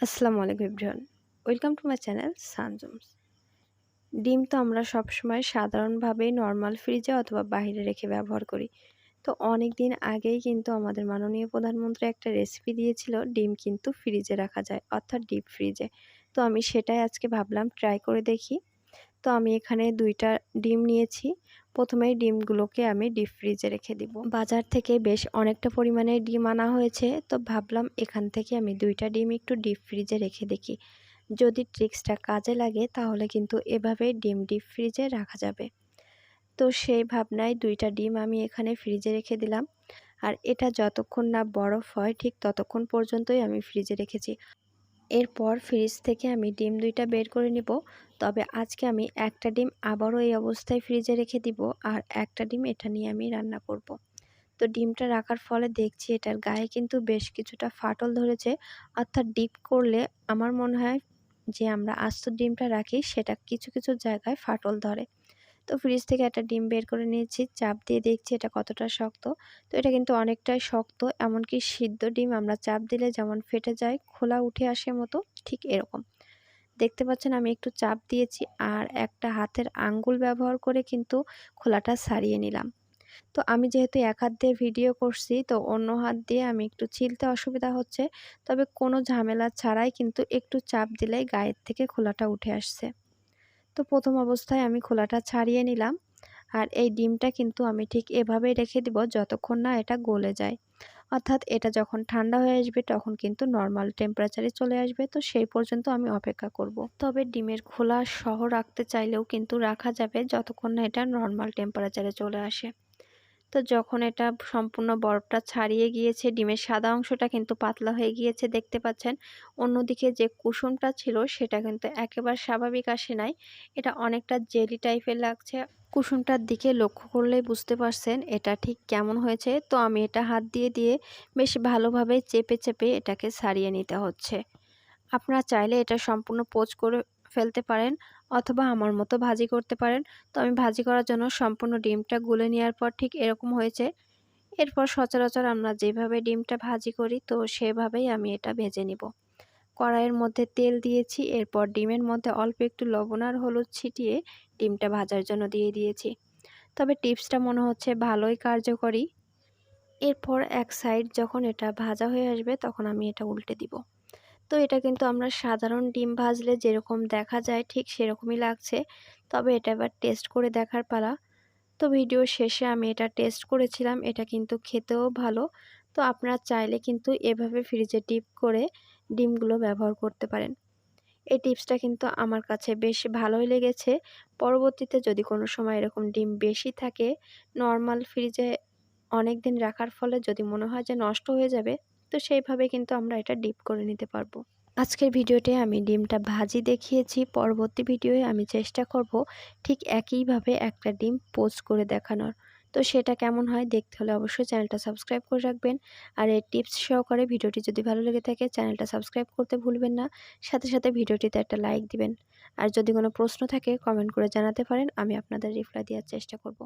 আসসালামু আলাইকুম everyone. Welcome to my channel Sanjums. ডিম তো আমরা সবসময় সাধারণভাবেই নর্মাল ফ্রিজে অথবা বাইরে রেখে ব্যবহার করি। তো অনেক দিন আগেই কিন্তু আমাদের মাননীয় প্রধানমন্ত্রী একটা রেসিপি দিয়েছিল, ডিম কিন্তু ফ্রিজে রাখা যায়, অর্থাৎ ডিপ ফ্রিজে। তো আমি সেটাই আজকে ভাবলাম, ট্রাই করে দেখি। তো আমি এখানে দুইটা ডিম নিয়েছি। প্রথমেই ডিমগুলোকে আমি ডিপ ফ্রিজে রেখে দিব। বাজার থেকে বেশ অনেকটা পরিমাণে ডিম আনা হয়েছে, তো ভাবলাম এখান থেকে আমি দুইটা ডিম একটু ডিপ ফ্রিজে রেখে দেখি। যদি ট্রিক্সটা কাজে লাগে, তাহলে কিন্তু এভাবে ডিম ডিপ ফ্রিজে রাখা যাবে। তো সেই ভাবনায় দুইটা ডিম আমি এখানে ফ্রিজে রেখে দিলাম। আর এটা যতক্ষণ না বরফ হয়, ঠিক ততক্ষণ পর্যন্তই আমি ফ্রিজে রেখেছি। এরপর ফ্রিজ থেকে আমি ডিম দুইটা বের করে নিব। তবে আজকে আমি একটা ডিম আবারও এই অবস্থায় ফ্রিজে রেখে দিব আর একটা ডিম এটা নিয়ে আমি রান্না করব। তো ডিমটা রাখার ফলে দেখছি এটার গায়ে কিন্তু বেশ কিছুটা ফাটল ধরেছে। অর্থাৎ ডিপ করলে আমার মনে হয় যে আমরা আস্ত ডিমটা রাখি, সেটা কিছু কিছু জায়গায় ফাটল ধরে। তো ফ্রিজ থেকে একটা ডিম বের করে নিয়েছি। চাপ দিয়ে দেখছি এটা কতটা শক্ত। তো এটা কিন্তু অনেকটাই শক্ত, এমনকি সিদ্ধ ডিম আমরা চাপ দিলে যেমন ফেটে যায়, খোলা উঠে আসে মতো ঠিক এরকম। দেখতে পাচ্ছেন আমি একটু চাপ দিয়েছি আর একটা হাতের আঙ্গুল ব্যবহার করে কিন্তু খোলাটা সারিয়ে নিলাম। তো আমি যেহেতু এক হাত দিয়ে ভিডিও করছি, তো অন্য হাত দিয়ে আমি একটু ছিলতে অসুবিধা হচ্ছে। তবে কোনো ঝামেলা ছাড়াই কিন্তু একটু চাপ দিলেই গায়ের থেকে খোলাটা উঠে আসছে। তো প্রথম অবস্থায় আমি খোলাটা ছাড়িয়ে নিলাম। আর এই ডিমটা কিন্তু আমি ঠিক এভাবেই রেখে দিব যতক্ষণ না এটা গলে যায়। অর্থাৎ এটা যখন ঠান্ডা হয়ে আসবে তখন কিন্তু নর্মাল টেম্পারেচারে চলে আসবে। তো সেই পর্যন্ত আমি অপেক্ষা করব। তবে ডিমের খোলা সহ রাখতে চাইলেও কিন্তু রাখা যাবে যতক্ষণ না এটা নর্মাল টেম্পারেচারে চলে আসে। তো যখন এটা সম্পূর্ণ বরফটা ছাড়িয়ে গিয়েছে, ডিমের সাদা অংশটা কিন্তু পাতলা হয়ে গিয়েছে দেখতে পাচ্ছেন। অন্যদিকে যে কুসুমটা ছিল সেটা কিন্তু একেবারে স্বাভাবিক আসে নাই। এটা অনেকটা জেলি টাইপের লাগছে। কুসুমটার দিকে লক্ষ্য করলেই বুঝতে পারছেন এটা ঠিক কেমন হয়েছে। তো আমি এটা হাত দিয়ে দিয়ে বেশ ভালোভাবে চেপে চেপে এটাকে সারিয়ে নিতে হচ্ছে। আপনারা চাইলে এটা সম্পূর্ণ পোচ করে ফেলতে পারেন অথবা আমার মতো ভাজি করতে পারেন। তো আমি ভাজি করার জন্য সম্পূর্ণ ডিমটা গুলে নেওয়ার পর ঠিক এরকম হয়েছে। এরপর সচরাচর আমরা যেভাবে ডিমটা ভাজি করি তো সেভাবেই আমি এটা ভেজে নিব। কড়াইয়ের মধ্যে তেল দিয়েছি, এরপর ডিমের মধ্যে অল্প একটু লবণ আর হলুদ ছিটিয়ে ডিমটা ভাজার জন্য দিয়ে দিয়েছি। তবে টিপসটা মনে হচ্ছে ভালোই কার্যকরী। এরপর এক সাইড যখন এটা ভাজা হয়ে আসবে তখন আমি এটা উল্টে দিব। তো এটা কিন্তু আমরা সাধারণ ডিম ভাজলে যেরকম দেখা যায় ঠিক সেরকমই লাগছে। তবে এটা এবার টেস্ট করে দেখার পালা। তো ভিডিও শেষে আমি এটা টেস্ট করেছিলাম, এটা কিন্তু খেতেও ভালো। তো আপনারা চাইলে কিন্তু এভাবে ফ্রিজে ডিপ করে ডিমগুলো ব্যবহার করতে পারেন। এই টিপসটা কিন্তু আমার কাছে বেশ ভালোই লেগেছে। পরবর্তীতে যদি কোনো সময় এরকম ডিম বেশি থাকে নর্মাল ফ্রিজে অনেক দিন রাখার ফলে যদি মনে হয় যে নষ্ট হয়ে যাবে তো সেইভাবে কিন্তু আমরা এটা ডিপ করে নিতে পারব। আজকের ভিডিওতে আমি ডিমটা ভাজি দেখিয়েছি, পরবর্তী ভিডিওয়ে আমি চেষ্টা করব ঠিক একইভাবে একটা ডিম পোস্ট করে দেখানোর। তো সেটা কেমন হয় দেখতে হলে অবশ্যই চ্যানেলটা সাবস্ক্রাইব করে রাখবেন। আর এই টিপস সহকারে ভিডিওটি যদি ভালো লেগে থাকে চ্যানেলটা সাবস্ক্রাইব করতে ভুলবেন না। সাথে সাথে ভিডিওটিতে একটা লাইক দিবেন। আর যদি কোনো প্রশ্ন থাকে কমেন্ট করে জানাতে পারেন, আমি আপনাদের রিপ্লাই দেওয়ার চেষ্টা করব।